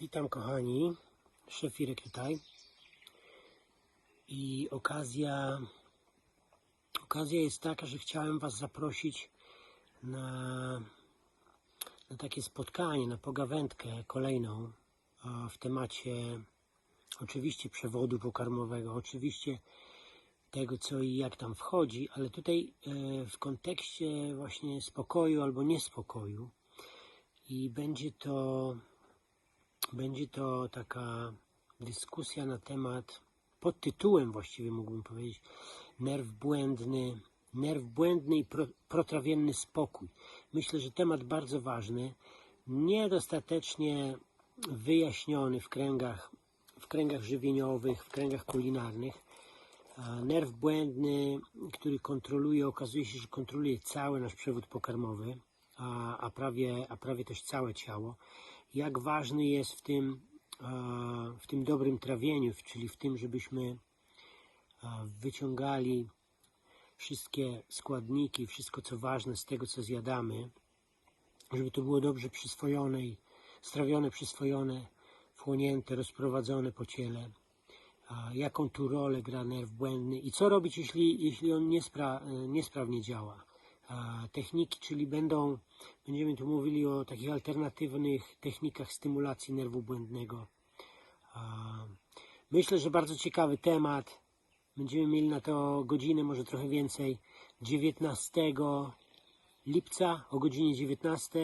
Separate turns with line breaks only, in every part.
Witam kochani, Szefirek tutaj. I okazja, okazja jest taka, że chciałem Was zaprosić na, na takie spotkanie, na pogawędkę kolejną w temacie oczywiście przewodu pokarmowego, oczywiście tego co i jak tam wchodzi, ale tutaj e, w kontekście właśnie spokoju albo niespokoju. I będzie to będzie to taka dyskusja na temat, pod tytułem właściwie mógłbym powiedzieć, nerw błędny, nerw błędny i pro, protrawienny spokój. Myślę, że temat bardzo ważny, niedostatecznie wyjaśniony w kręgach, w kręgach żywieniowych, w kręgach kulinarnych. Nerw błędny, który kontroluje, okazuje się, że kontroluje cały nasz przewód pokarmowy, a, a, prawie, a prawie też całe ciało. Jak ważny jest w tym, w tym dobrym trawieniu, czyli w tym, żebyśmy wyciągali wszystkie składniki, wszystko co ważne z tego, co zjadamy, żeby to było dobrze przyswojone i strawione, przyswojone, wchłonięte, rozprowadzone po ciele jaką tu rolę gra nerw błędny i co robić, jeśli, jeśli on niespra, niesprawnie działa. Techniki, czyli będą, będziemy tu mówili o takich alternatywnych technikach stymulacji nerwu błędnego. Myślę, że bardzo ciekawy temat. Będziemy mieli na to godzinę, może trochę więcej. 19 lipca o godzinie 19.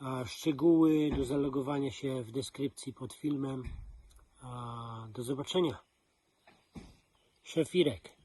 A szczegóły do zalogowania się w deskrypcji pod filmem. Do zobaczenia. Szefirek.